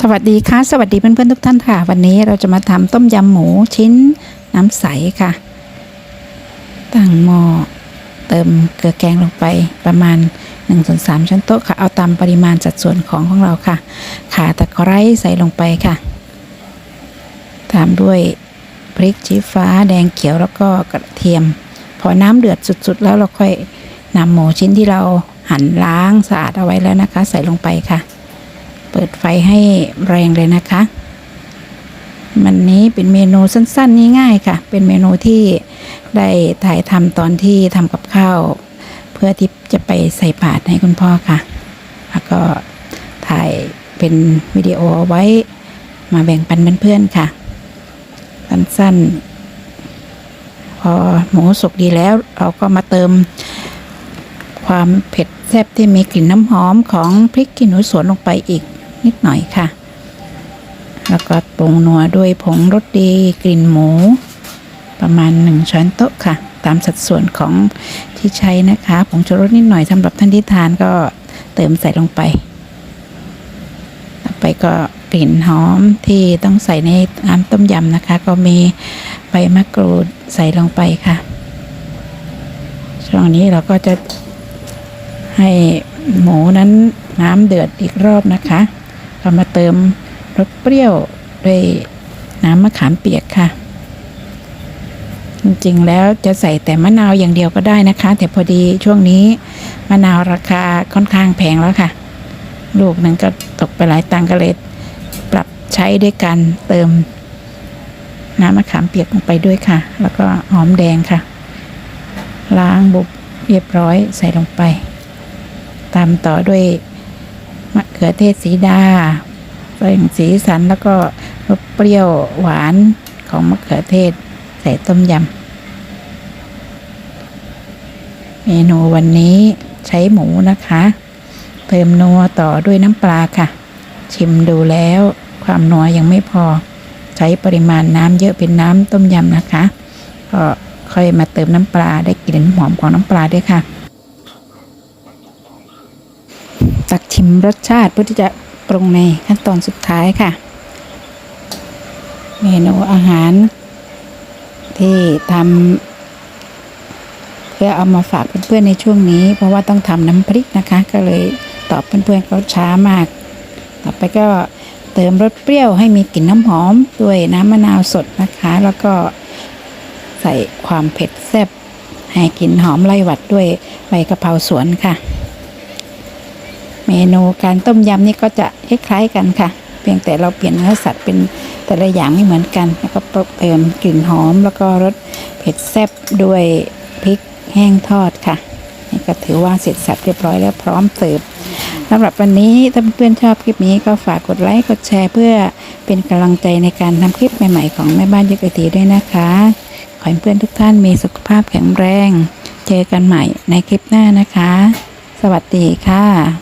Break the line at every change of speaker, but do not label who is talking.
สวัสดีค่ะ สวัสดีเพื่อนๆทุกท่านค่ะ วันนี้เราจะมาทำต้มยำหมูชิ้นน้ำใสค่ะ ตั้งหม้อเติมเกลือแกงลงไปประมาณ1ส่วน3ช้อนโต๊ะค่ะ เอาตามปริมาณสัดส่วนของของเราค่ะข่าตะไคร้ใส่ลงไปค่ะ ตามด้วยพริกชี้ฟ้าแดงเขียวแล้วก็กระเทียม พอน้ำเดือดสุดๆ แล้วเราค่อยนำหมูชิ้นที่เราหั่นล้างสะอาดเอาไว้แล้วนะคะ ใส่ลงไปค่ะ เปิดไฟให้แรงเลยนะคะมันนี้เป็นเมนูสั้นๆง่ายๆค่ะ เป็นเมนูที่ได้ถ่ายทำตอนที่ทำกับข้าว เพื่อที่จะไปใส่บาตรให้คุณพ่อค่ะ แล้วก็ถ่ายเป็นวิดีโอเอาไว้มาแบ่งปันเพื่อนๆค่ะ สั้นๆ พอหมูสุกดีแล้ว เราก็มาเติมความเผ็ดแซ่บที่มีกลิ่นน้ำหอมของพริกขี้หนูสวนลงไปอีก นิดหน่อยค่ะ แล้วก็ปรุงนัวด้วยผงรสดีกลิ่นหมู ประมาณหนึ่งช้อนโต๊ะค่ะ ตามสัดส่วนของที่ใช้นะคะผงชูรสนิดหน่อยสำหรับท่านที่ทานก็เติมใส่ลงไป ต่อไปก็กลิ่นหอมที่ต้องใส่ในน้ำต้มยำนะคะ ก็มีใบมะกรูดใส่ลงไปค่ะ ช่วงนี้เราก็จะให้หมูนั้นน้ำเดือดอีกรอบนะคะ เรามาเติมรสเปรี้ยวด้วยน้ำมะขามเปียกค่ะ จริงๆแล้วจะใส่แต่มะนาวอย่างเดียวก็ได้นะคะ แต่พอดีช่วงนี้มะนาวราคาค่อนข้างแพงแล้วค่ะ ลูกหนึ่งก็ตกไปหลายตังก็เลยปรับใช้ด้วยกันเติมน้ำมะขามเปียกลงไปด้วยค่ะ แล้วก็หอมแดงค่ะ ล้างบุบเรียบร้อยใส่ลงไป ตามต่อด้วย ขือเทศสีดาใส่สีสันแล้วก็รสเปรี้ยวหวานของมะเขือเทศใส่ต้มยำ เมนูวันนี้ใช้หมูนะคะ เติมนัวต่อด้วยน้ำปลาค่ะ ชิมดูแล้วความนัวยังไม่พอ ใช้ปริมาณน้ำเยอะเป็นน้ำต้มยำนะคะ ก็ค่อยมาเติมน้ำปลาได้กลิ่นหอมของน้ำปลาด้วยค่ะ ตักชิมรสชาติเพื่อที่จะปรุงในขั้นตอนสุดท้ายค่ะ เมนูอาหาร ที่ทำเพื่อเอามาฝากเพื่อนๆในช่วงนี้ เพราะว่าต้องทำน้ำพริกนะคะ ก็เลยตอบเพื่อนๆเขาช้ามาก ต่อไปก็เติมรสเปรี้ยวให้มีกลิ่นน้ำหอมด้วยน้ำมะนาวสดนะคะ แล้วก็ใส่ความเผ็ดแซ่บให้กลิ่นหอมไล่หวัดด้วยใบกะเพราสวนค่ะ เมนูการต้มยำนี่ก็จะคล้ายๆกันค่ะ เพียงแต่เราเปลี่ยนเนื้อสัตว์เป็นแต่ละอย่างไม่เหมือนกัน แล้วก็เติมกลิ่นหอม แล้วก็รสเผ็ดแซ่บด้วยพริกแห้งทอดค่ะนี่ก็ถือว่าเสร็จสับเรียบร้อยแล้วพร้อมเสิร์ฟสำหรับวันนี้ถ้าเพื่อนชอบคลิปนี้ก็ฝากกดไลค์กดแชร์เพื่อเป็นกำลังใจในการทำคลิปใหม่ๆของแม่บ้านยุกไอทีด้วยนะคะ ขอให้เพื่อนทุกท่านมีสุขภาพแข็งแรง เจอกันใหม่ในคลิปหน้านะคะ สวัสดีค่ะ